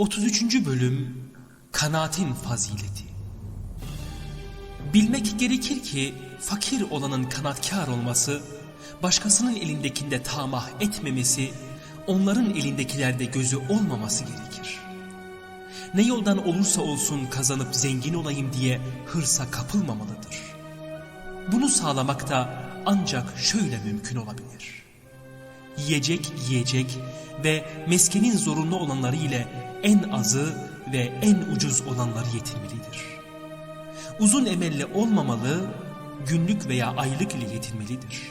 33. Bölüm Kanaatin Fazileti Bilmek gerekir ki fakir olanın kanaatkar olması, başkasının elindekinde tamah etmemesi, onların elindekilerde gözü olmaması gerekir. Ne yoldan olursa olsun kazanıp zengin olayım diye hırsa kapılmamalıdır. Bunu sağlamak da ancak şöyle mümkün olabilir. Yiyecek, yiyecek ve meskenin zorunlu olanları ile en azı ve en ucuz olanları yetinmelidir. Uzun emelli olmamalı, günlük veya aylık ile yetinmelidir.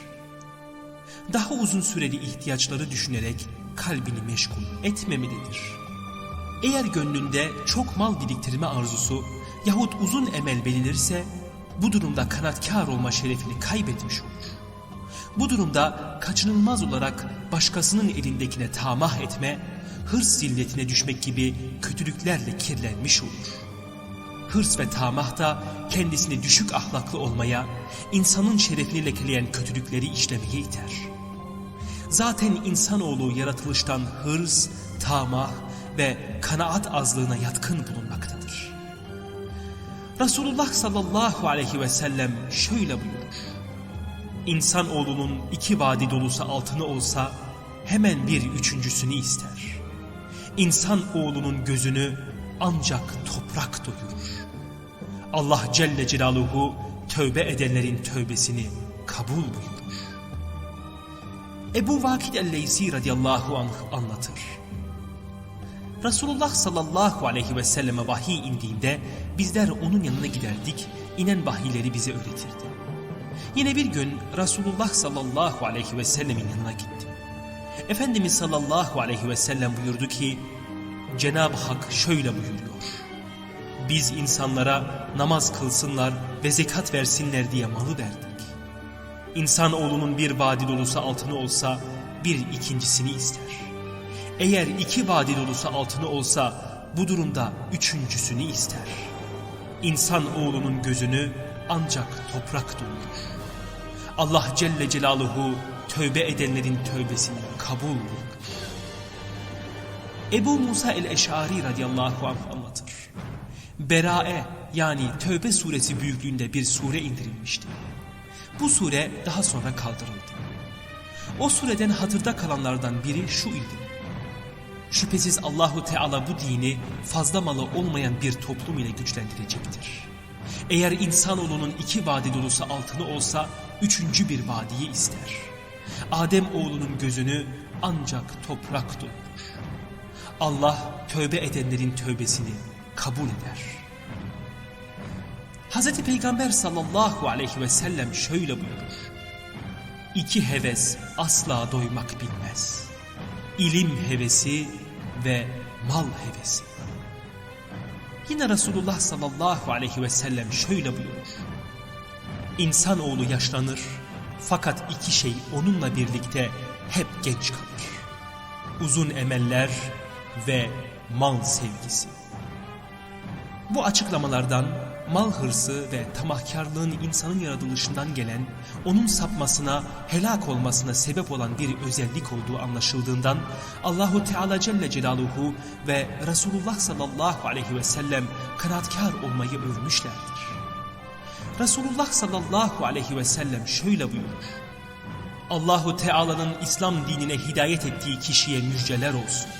Daha uzun süreli ihtiyaçları düşünerek kalbini meşgul etmemelidir. Eğer gönlünde çok mal biriktirme arzusu yahut uzun emel belirirse bu durumda kanatkar olma şerefini kaybetmiş olur. Bu durumda kaçınılmaz olarak başkasının elindekine tamah etme, hırs zilletine düşmek gibi kötülüklerle kirlenmiş olur. Hırs ve tamah da kendisini düşük ahlaklı olmaya, insanın şerefini lekeleyen kötülükleri işlemeye iter. Zaten insanoğlu yaratılıştan hırs, tamah ve kanaat azlığına yatkın bulunmaktadır. Resulullah sallallahu aleyhi ve sellem şöyle buyurur. İnsanoğlunun iki vadi dolusu altını olsa hemen bir üçüncüsünü ister. İnsan oğlunun gözünü ancak toprak doyurur. Allah Celle Celaluhu tövbe edenlerin tövbesini kabul buyurur. Ebu Vakid el-Leysi radıyallahu anh anlatır. Resulullah sallallahu aleyhi ve selleme vahiy indiğinde bizler onun yanına giderdik, inen vahiyleri bize öğretirdi. Yine bir gün Resulullah sallallahu aleyhi ve sellemin yanına gittim. Efendimiz sallallahu aleyhi ve sellem buyurdu ki, Cenab-ı Hak şöyle buyuruyor. Biz insanlara namaz kılsınlar ve zekat versinler diye malı verdik. İnsan oğlunun bir vadi dolusu altını olsa bir ikincisini ister. Eğer iki vadi dolusu altını olsa bu durumda üçüncüsünü ister. İnsan oğlunun gözünü ancak toprak doyurur. Allah Celle Celaluhu tövbe edenlerin tövbesini kabul buyurur. Ebu Musa el-Eşari radıyallahu anh anlatır. Berae yani Tövbe suresi büyüklüğünde bir sure indirilmişti. Bu sure daha sonra kaldırıldı. O sureden hatırda kalanlardan biri şu idi. Şüphesiz Allahu Teala bu dini fazla malı olmayan bir toplum ile güçlendirecektir. Eğer insanoğlunun iki vadi dolusu altını olsa üçüncü bir vadiyi ister. Adem oğlunun gözünü ancak toprak doyurur. Allah tövbe edenlerin tövbesini kabul eder. Hz. Peygamber sallallahu aleyhi ve sellem şöyle buyurur. İki heves asla doymak bilmez. İlim hevesi ve mal hevesi. Yine Resulullah sallallahu aleyhi ve sellem şöyle buyurur. İnsanoğlu yaşlanır fakat iki şey onunla birlikte hep genç kalır. Uzun emeller ve mal sevgisi. Bu açıklamalardan mal hırsı ve tamahkarlığın insanın yaratılışından gelen, onun sapmasına, helak olmasına sebep olan bir özellik olduğu anlaşıldığından Allahu Teala Celle Celaluhu ve Resulullah sallallahu aleyhi ve sellem kanaatkar olmayı övmüşlerdir. Resulullah sallallahu aleyhi ve sellem şöyle buyurur. Allahu Teala'nın İslam dinine hidayet ettiği kişiye müjdeler olsun.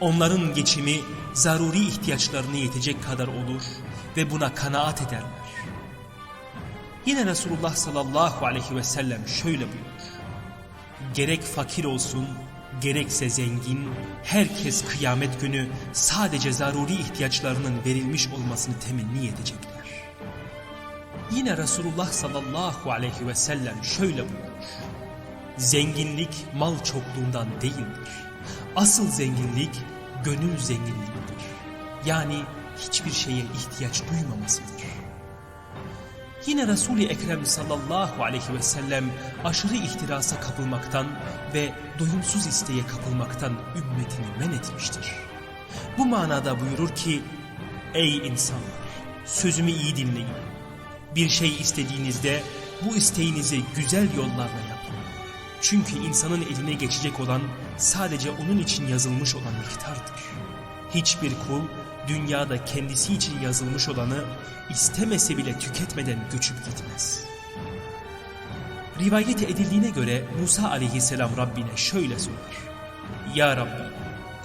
Onların geçimi zaruri ihtiyaçlarını yetecek kadar olur ve buna kanaat ederler. Yine Resulullah sallallahu aleyhi ve sellem şöyle buyurur. Gerek fakir olsun, gerekse zengin, herkes kıyamet günü sadece zaruri ihtiyaçlarının verilmiş olmasını temenni edecekler. Yine Resulullah sallallahu aleyhi ve sellem şöyle buyurur. Zenginlik mal çokluğundan değildir. Asıl zenginlik gönül zenginliğidir. Yani hiçbir şeye ihtiyaç duymamasıdır. Yine Resul-i Ekrem sallallahu aleyhi ve sellem aşırı ihtirasa kapılmaktan ve doyumsuz isteğe kapılmaktan ümmetini men etmiştir. Bu manada buyurur ki, Ey insanlar! Sözümü iyi dinleyin. Bir şey istediğinizde bu isteğinizi güzel yollarla yapın. Çünkü insanın eline geçecek olan sadece onun için yazılmış olan miktardır. Hiçbir kul dünyada kendisi için yazılmış olanı istemese bile tüketmeden göçüp gitmez. Rivayet edildiğine göre Musa aleyhisselam Rabbine şöyle sorar. Ya Rabbi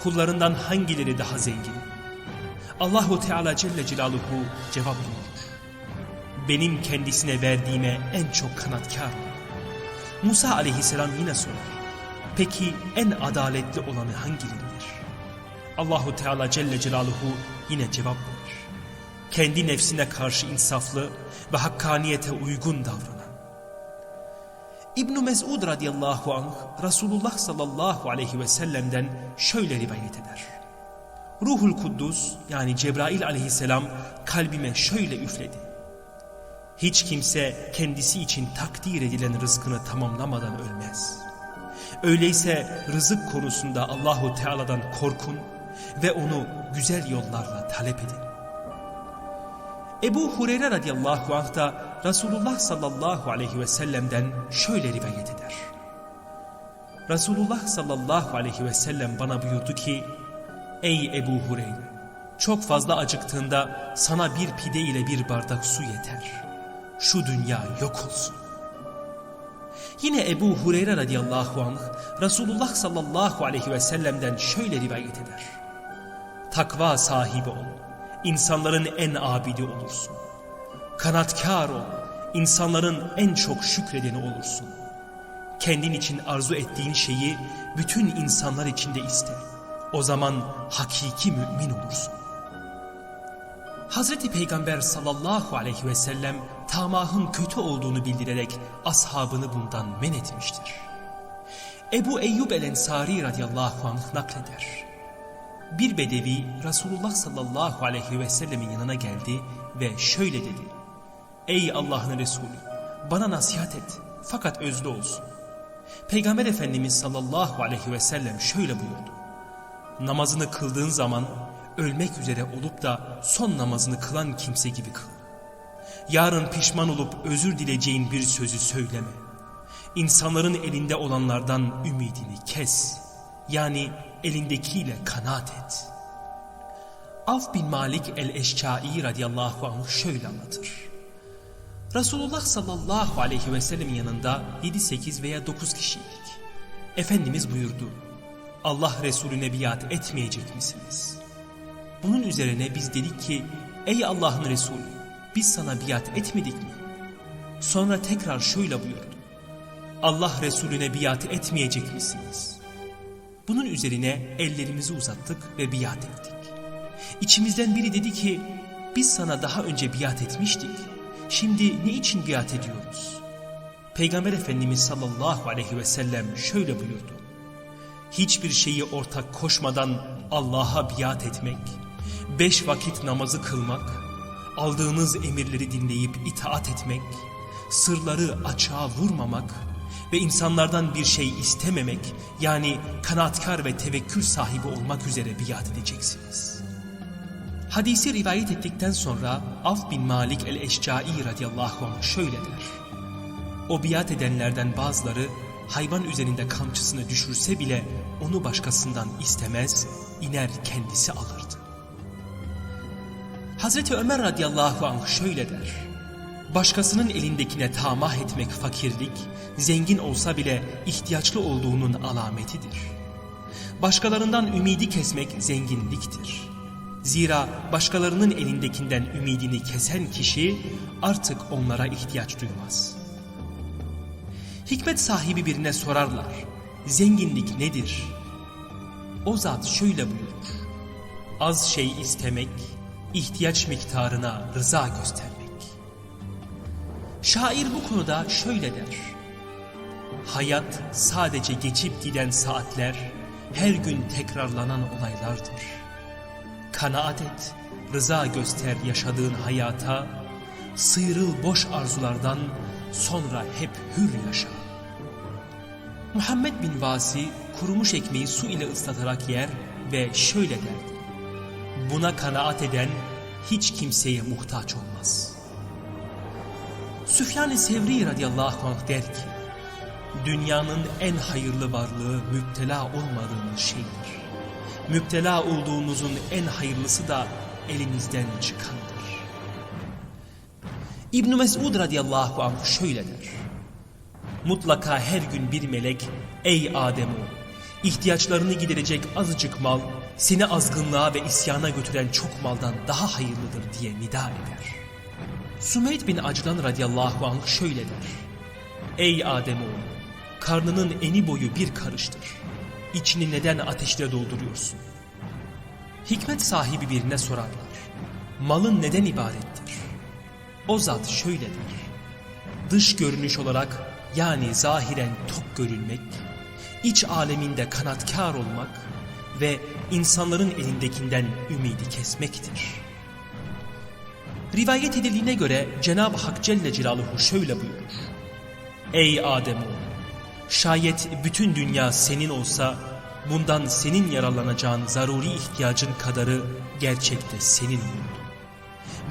kullarından hangileri daha zengin? Allahu Teala Celle Celaluhu cevap buyurur. Benim kendisine verdiğime en çok kanatkar olan. Musa aleyhisselam yine sorar. Peki en adaletli olanı hangileridir? Allahu Teala Celle Celaluhu yine cevap verir. Kendi nefsine karşı insaflı ve hakkaniyete uygun davranan. İbn Mesud radıyallahu anh Resulullah sallallahu aleyhi ve sellem'den şöyle rivayet eder. Ruhul Kuddus yani Cebrail aleyhisselam kalbime şöyle üfledi. Hiç kimse kendisi için takdir edilen rızkını tamamlamadan ölmez. Öyleyse rızık konusunda Allahu Teala'dan korkun ve onu güzel yollarla talep edin. Ebu Hureyre radıyallahu anh da Resulullah sallallahu aleyhi ve sellem'den şöyle rivayet eder. Resulullah sallallahu aleyhi ve sellem bana buyurdu ki, Ey Ebu Hureyre! Çok fazla acıktığında sana bir pide ile bir bardak su yeter. Şu dünya yok olsun. Yine Ebu Hureyre radıyallahu anh Resulullah sallallahu aleyhi ve sellem'den şöyle rivayet eder. Takva sahibi ol, insanların en abidi olursun. Kanatkar ol, insanların en çok şükredeni olursun. Kendin için arzu ettiğin şeyi bütün insanlar için de iste. O zaman hakiki mümin olursun. Hazreti Peygamber sallallahu aleyhi ve sellem tamahın kötü olduğunu bildirerek ashabını bundan men etmiştir. Ebu Eyyub el-Ensari radıyallahu anh nakleder. Bir bedevi Resulullah sallallahu aleyhi ve sellemin yanına geldi ve şöyle dedi. Ey Allah'ın Resulü bana nasihat et fakat özlü olsun. Peygamber Efendimiz sallallahu aleyhi ve sellem şöyle buyurdu. Namazını kıldığın zaman ölmek üzere olup da son namazını kılan kimse gibi kıl. Yarın pişman olup özür dileyeceğin bir sözü söyleme. İnsanların elinde olanlardan ümidini kes. Yani elindekiyle kanaat et. Avf bin Malik el-Eşçai radıyallahu anh şöyle anlatır. Resulullah sallallahu aleyhi ve sellemin yanında 7-8 veya 9 kişiydik. Efendimiz buyurdu. Allah Resulüne biat etmeyecek misiniz? Bunun üzerine biz dedik ki ey Allah'ın Resulü biz sana biat etmedik mi? Sonra tekrar şöyle buyurdu. Allah Resulüne biat etmeyecek misiniz? Bunun üzerine ellerimizi uzattık ve biat ettik. İçimizden biri dedi ki biz sana daha önce biat etmiştik. Şimdi ne için biat ediyoruz? Peygamber Efendimiz sallallahu aleyhi ve sellem şöyle buyurdu. Hiçbir şeyi ortak koşmadan Allah'a biat etmek, beş vakit namazı kılmak, aldığınız emirleri dinleyip itaat etmek, sırları açığa vurmamak ve insanlardan bir şey istememek yani kanaatkar ve tevekkül sahibi olmak üzere biat edeceksiniz. Hadisi rivayet ettikten sonra Af bin Malik el-Eşcai radıyallahu anh şöyle der. O biat edenlerden bazıları hayvan üzerinde kamçısını düşürse bile onu başkasından istemez, iner kendisi alırdı. Hazreti Ömer radıyallahu anh şöyle der. Başkasının elindekine tamah etmek fakirlik, zengin olsa bile ihtiyaçlı olduğunun alametidir. Başkalarından ümidi kesmek zenginliktir. Zira başkalarının elindekinden ümidini kesen kişi artık onlara ihtiyaç duymaz. Hikmet sahibi birine sorarlar. Zenginlik nedir? O zat şöyle buyurur. Az şey istemek, ihtiyaç miktarına rıza göstermek. Şair bu konuda şöyle der. Hayat sadece geçip giden saatler, her gün tekrarlanan olaylardır. Kanaat et, rıza göster yaşadığın hayata, sıyrıl boş arzulardan sonra hep hür yaşa. Muhammed bin Vasi kurumuş ekmeği su ile ıslatarak yer ve şöyle derdi. Buna kanaat eden hiç kimseye muhtaç olmaz. Süfyan-ı Sevri radıyallahu anh der ki, Dünyanın en hayırlı varlığı müptela olmadığımız şeydir. müptela olduğunuzun en hayırlısı da elinizden çıkandır. İbn Mesud radıyallahu anh şöyle der. Mutlaka her gün bir melek, ey Ademoğlu, ihtiyaçlarını giderecek azıcık mal, seni azgınlığa ve isyana götüren çok maldan daha hayırlıdır diye nida eder. Sümeyt bin Aclan radıyallahu anh şöyle der. Ey Ademoğlu, karnının eni boyu bir karıştır. İçini neden ateşle dolduruyorsun? Hikmet sahibi birine sorarlar. Malın neden ibarettir? O zat şöyle der. Dış görünüş olarak yani zahiren tok görülmek, iç aleminde kanatkar olmak ve insanların elindekinden ümidi kesmektir. Rivayet edildiğine göre Cenab-ı Hak Celle Celaluhu şöyle buyurur. Ey Ademoğlu! Şayet bütün dünya senin olsa bundan senin yararlanacağın zaruri ihtiyacın kadarı gerçekte senin olurdu.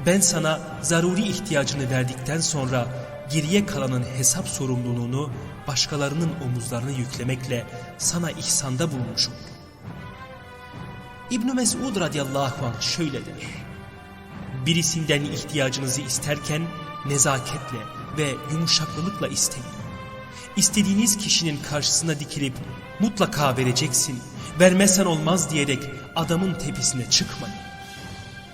Ben sana zaruri ihtiyacını verdikten sonra geriye kalanın hesap sorumluluğunu başkalarının omuzlarına yüklemekle sana ihsanda bulmuş oldum. İbn Mesud radıyallahu anh şöyle der. Birisinden ihtiyacınızı isterken nezaketle ve yumuşaklılıkla isteyin. İstediğiniz kişinin karşısına dikilip mutlaka vereceksin, vermezsen olmaz diyerek adamın tepesine çıkmayın.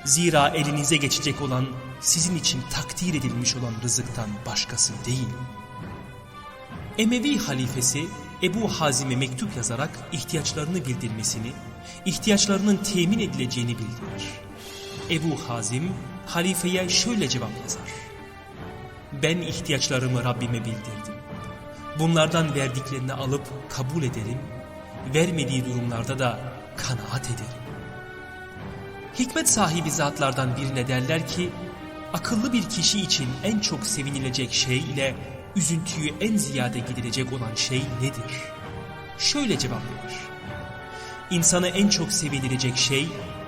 Zira elinize geçecek olan sizin için takdir edilmiş olan rızıktan başkası değil. Emevi halifesi Ebu Hazim'e mektup yazarak ihtiyaçlarını bildirmesini, ihtiyaçlarının temin edileceğini bildirir. Ebu Hazim halifeye şöyle cevap yazar. Ben ihtiyaçlarımı Rabbime bildirdim. Bunlardan verdiklerini alıp kabul ederim, vermediği durumlarda da kanaat ederim. Hikmet sahibi zatlardan birine derler ki, akıllı bir kişi için en çok sevinilecek şey ile üzüntüyü en ziyade giderecek olan şey nedir? Şöyle cevap verir. İnsanı en çok sevinilecek şey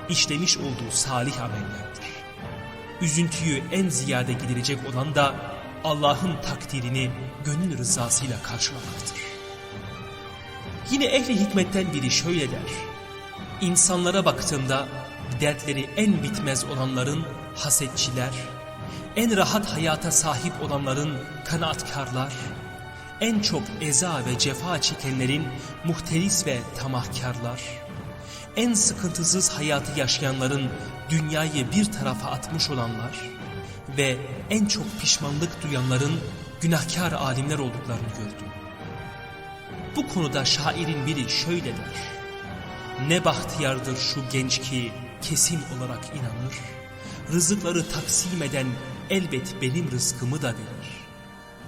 işlemiş olduğu salih amellerdir. Üzüntüyü en ziyade giderecek olan da Allah'ın takdirini gönül rızasıyla karşılamaktır. Yine ehli hikmetten biri şöyle der. İnsanlara baktığımda dertleri en bitmez olanların hasetçiler, en rahat hayata sahip olanların kanaatkarlar, en çok eza ve cefa çekenlerin muhteris ve tamahkarlar, en sıkıntısız hayatı yaşayanların dünyayı bir tarafa atmış olanlar ve en çok pişmanlık duyanların günahkar alimler olduklarını gördüm. Bu konuda şairin biri şöyle der. Ne bahtiyardır şu genç ki kesin olarak inanır. Rızıkları taksim eden elbet benim rızkımı da verir.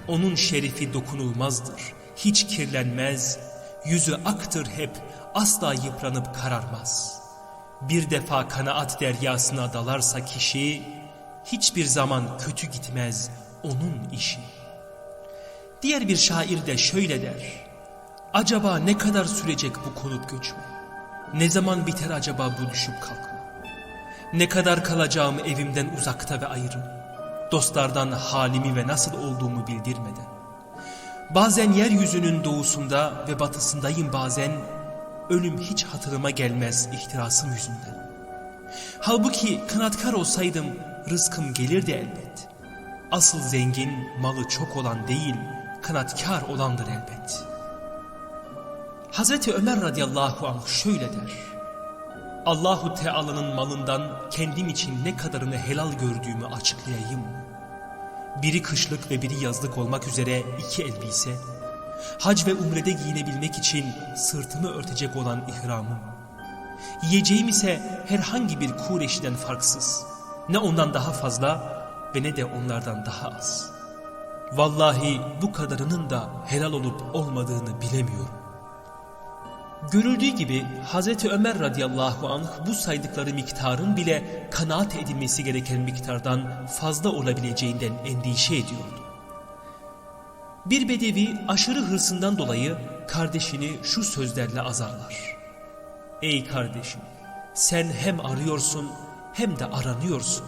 Onun şerifi dokunulmazdır, hiç kirlenmez, yüzü aktır hep, asla yıpranıp kararmaz. Bir defa kanaat deryasına dalarsa kişi, hiçbir zaman kötü gitmez onun işi. Diğer bir şair de şöyle der, acaba ne kadar sürecek bu konup göçme? Ne zaman biter acaba bu düşüp kalkma? Ne kadar kalacağım evimden uzakta ve ayrı? Dostlardan halimi ve nasıl olduğumu bildirmeden. Bazen yeryüzünün doğusunda ve batısındayım bazen. Ölüm hiç hatırıma gelmez ihtirasım yüzünden. Halbuki kanatkar olsaydım rızkım gelirdi elbet. Asıl zengin malı çok olan değil, kanatkar olandır elbet. Hazreti Ömer radıyallahu anh şöyle der. Allahu Teala'nın malından kendim için ne kadarını helal gördüğümü açıklayayım. Biri kışlık ve biri yazlık olmak üzere iki elbise, hac ve umrede giyinebilmek için sırtımı örtecek olan ihramım. Yiyeceğim ise herhangi bir kureşiden farksız, ne ondan daha fazla ve ne de onlardan daha az. Vallahi bu kadarının da helal olup olmadığını bilemiyorum. Görüldüğü gibi Hazreti Ömer radıyallahu anh bu saydıkları miktarın bile kanaat edilmesi gereken miktardan fazla olabileceğinden endişe ediyordu. Bir bedevi aşırı hırsından dolayı kardeşini şu sözlerle azarlar. Ey kardeşim sen hem arıyorsun hem de aranıyorsun.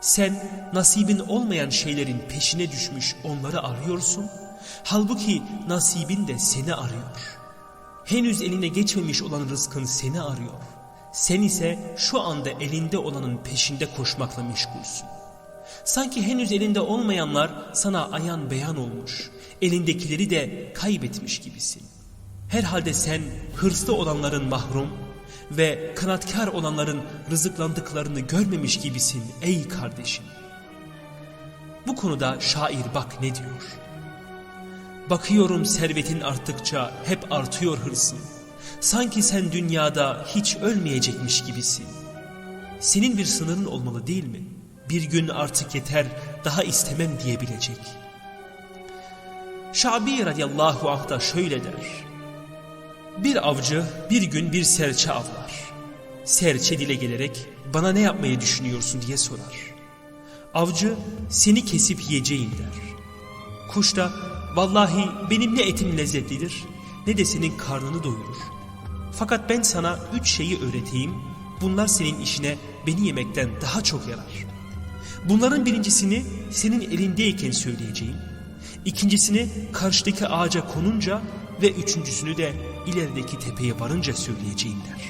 Sen nasibin olmayan şeylerin peşine düşmüş onları arıyorsun. Halbuki nasibin de seni arıyor. Henüz eline geçmemiş olan rızkın seni arıyor. Sen ise şu anda elinde olanın peşinde koşmakla meşgulsün. Sanki henüz elinde olmayanlar sana ayan beyan olmuş, elindekileri de kaybetmiş gibisin. Herhalde sen hırslı olanların mahrum ve kanatkar olanların rızıklandıklarını görmemiş gibisin ey kardeşim. Bu konuda şair bak ne diyor. Bakıyorum servetin arttıkça hep artıyor hırsın. Sanki sen dünyada hiç ölmeyecekmiş gibisin. Senin bir sınırın olmalı değil mi? Bir gün artık yeter, daha istemem diyebilecek. Şabi radiyallahu anh da şöyle der. Bir avcı bir gün bir serçe avlar. Serçe dile gelerek bana ne yapmayı düşünüyorsun diye sorar. Avcı seni kesip yiyeceğim der. Kuş da vallahi benim ne etim lezzetlidir ne de senin karnını doyurur. Fakat ben sana üç şeyi öğreteyim. Bunlar senin işine beni yemekten daha çok yarar. Bunların birincisini senin elindeyken söyleyeceğim. İkincisini karşıdaki ağaca konunca ve üçüncüsünü de ilerideki tepeye varınca söyleyeceğim der.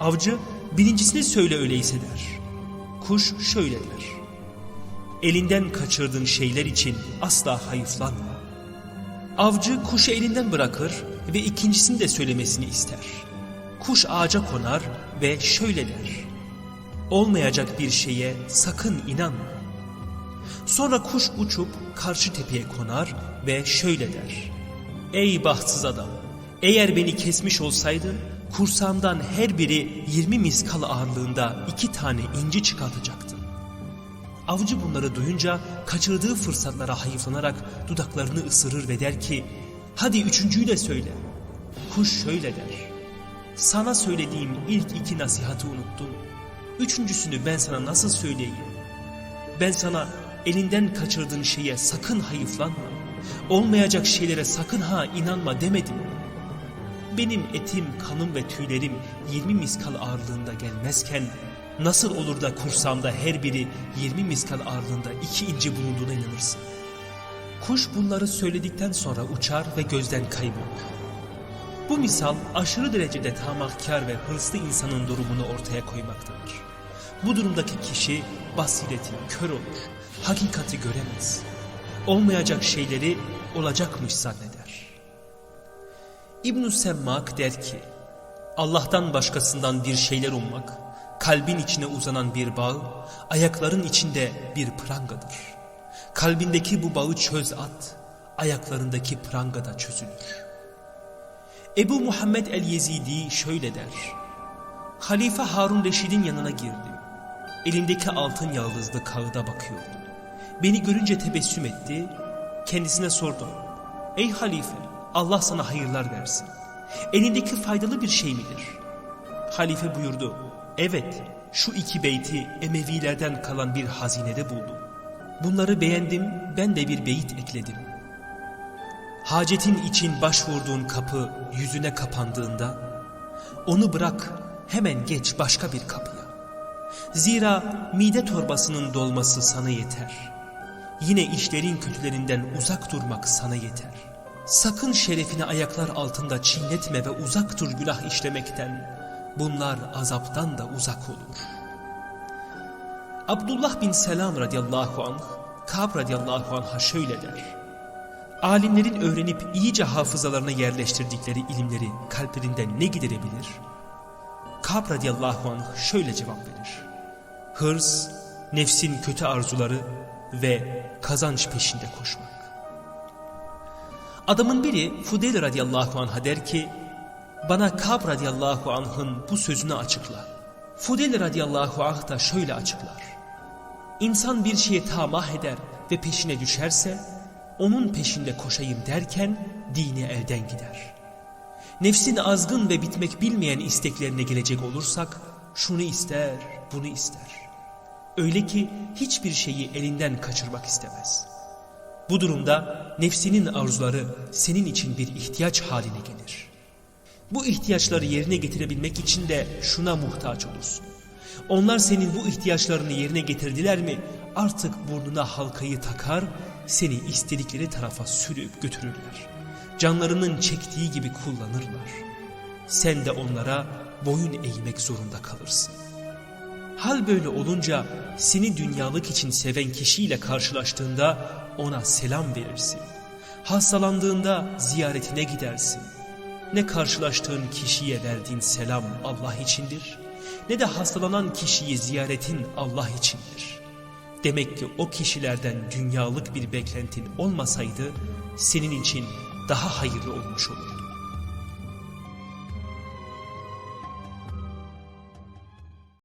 Avcı birincisini söyle öyleyse der. Kuş şöyle der. Elinden kaçırdığın şeyler için asla hayıflanma. Avcı kuşu elinden bırakır ve ikincisini de söylemesini ister. Kuş ağaca konar ve şöyle der. Olmayacak bir şeye sakın inanma. Sonra kuş uçup karşı tepeye konar ve şöyle der. Ey bahtsız adam! Eğer beni kesmiş olsaydın kursağımdan her biri 20 miskal ağırlığında iki tane inci çıkartacaktın. Avcı bunları duyunca kaçırdığı fırsatlara hayıflanarak dudaklarını ısırır ve der ki hadi üçüncüyü de söyle. Kuş şöyle der. Sana söylediğim ilk iki nasihatı unuttun. Üçüncüsünü ben sana nasıl söyleyeyim? Ben sana elinden kaçırdığın şeye sakın hayıflanma. Olmayacak şeylere sakın ha inanma demedim. Benim etim, kanım ve tüylerim 20 miskal ağırlığında gelmezken nasıl olur da kursamda her biri 20 miskal ağırlığında iki inci bulunduğuna inanırsın? Kuş bunları söyledikten sonra uçar ve gözden kaybolur. Bu misal aşırı derecede tamahkar ve hırslı insanın durumunu ortaya koymaktadır. Bu durumdaki kişi basireti kör olur, hakikati göremez. Olmayacak şeyleri olacakmış zanneder. İbn-i Semmak der ki, Allah'tan başkasından bir şeyler ummak, kalbin içine uzanan bir bağ, ayakların içinde bir prangadır. Kalbindeki bu bağı çöz at, ayaklarındaki pranga da çözülür. Ebu Muhammed el-Yezidi şöyle der. Halife Harun Reşid'in yanına girdim. Elindeki altın yaldızlı kağıda bakıyordum. Beni görünce tebessüm etti. Kendisine sordum. Ey halife Allah sana hayırlar versin. Elindeki faydalı bir şey midir? Halife buyurdu. Evet şu iki beyti Emevilerden kalan bir hazinede buldum. Bunları beğendim ben de bir beyit ekledim. Hacetin için başvurduğun kapı yüzüne kapandığında onu bırak hemen geç başka bir kapıya. Zira mide torbasının dolması sana yeter. Yine işlerin kötülerinden uzak durmak sana yeter. Sakın şerefini ayaklar altında çiğnetme ve uzak dur günah işlemekten. Bunlar azaptan da uzak olur. Abdullah bin Selam radıyallahu anh, Kab radıyallahu anh'a şöyle der. Alimlerin öğrenip iyice hafızalarına yerleştirdikleri ilimleri kalplerinden ne giderebilir? Kab radıyallahu anh şöyle cevap verir. Hırs, nefsin kötü arzuları ve kazanç peşinde koşmak. Adamın biri Fudel radıyallahu anh'a der ki, bana Kab radıyallahu anh'ın bu sözünü açıkla. Fudel radıyallahu anh da şöyle açıklar. İnsan bir şeye tamah eder ve peşine düşerse, onun peşinde koşayım derken dini elden gider. Nefsin azgın ve bitmek bilmeyen isteklerine gelecek olursak, şunu ister, bunu ister. Öyle ki hiçbir şeyi elinden kaçırmak istemez. Bu durumda nefsinin arzuları senin için bir ihtiyaç haline gelir. Bu ihtiyaçları yerine getirebilmek için de şuna muhtaç olursun. Onlar senin bu ihtiyaçlarını yerine getirdiler mi artık burnuna halkayı takar, seni istedikleri tarafa sürüp götürürler. canlarının çektiği gibi kullanırlar. Sen de onlara boyun eğmek zorunda kalırsın. Hal böyle olunca seni dünyalık için seven kişiyle karşılaştığında ona selam verirsin. Hastalandığında ziyaretine gidersin. Ne karşılaştığın kişiye verdiğin selam Allah içindir, ne de hastalanan kişiyi ziyaretin Allah içindir. Demek ki o kişilerden dünyalık bir beklentin olmasaydı senin için daha hayırlı olmuş olurdu.